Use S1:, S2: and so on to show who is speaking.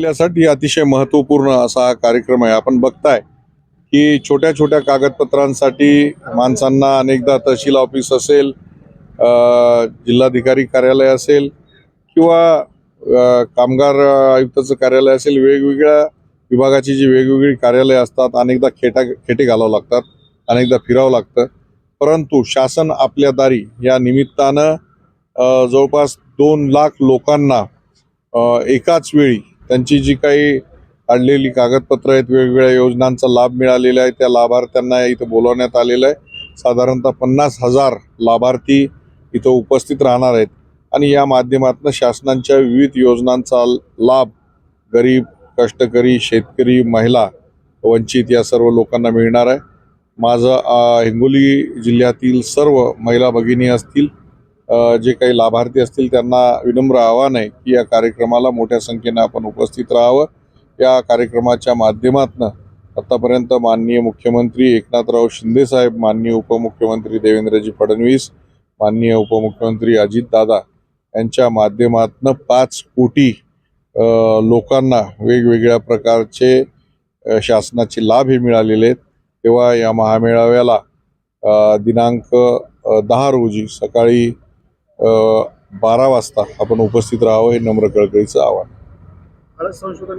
S1: जिल्ह्यासाठी अतिशय महत्त्वपूर्ण असा हा कार्यक्रम आहे. आपण बघताय की छोट्या छोट्या कागदपत्रांसाठी माणसांना अनेकदा तहसील ऑफिस असेल जिल्हाधिकारी कार्यालय असेल किंवा कामगार आयुक्ताचं कार्यालय असेल वेगवेगळ्या विभागाची जी वेगवेगळी कार्यालय असतात अनेकदा खेटा खेटे घालावं लागतात अनेकदा फिरावं लागतं. परंतु शासन आपल्या दारी या निमित्तानं जवळपास दोन लाख लोकांना एकाच वेळी त्यांची जी काही काढलेली कागदपत्र आहेत वेगवेगळ्या योजनांचा लाभ मिळालेला आहे त्या लाभार्थ्यांना इथं बोलवण्यात आलेलं आहे. साधारणतः पन्नास हजार लाभार्थी इथं उपस्थित राहणार आहेत. आणि या माध्यमातून शासनाच्या विविध योजनांचा लाभ गरीब कष्टकरी शेतकरी महिला वंचित या सर्व लोकांना मिळणार आहे. माझं हिंगोली जिल्ह्यातील सर्व महिला भगिनी असतील जे काही लाभार्थी असतील त्यांना विनम्र आव्हान आहे की या कार्यक्रमाला मोठ्या संख्येनं आपण उपस्थित राहावं. या कार्यक्रमाच्या माध्यमातून आतापर्यंत माननीय मुख्यमंत्री एकनाथराव शिंदेसाहेब माननीय उपमुख्यमंत्री देवेंद्रजी फडणवीस माननीय उपमुख्यमंत्री अजितदादा यांच्या माध्यमातून पाच कोटी लोकांना वेगवेगळ्या प्रकारचे शासनाचे लाभ हे मिळालेले आहेत. तेव्हा या महामेळाव्याला दिनांक दहा रोजी सकाळी बारा वाजता आपण उपस्थित राहावं हे नम्र कळकळीचं आवाहन
S2: संशोधन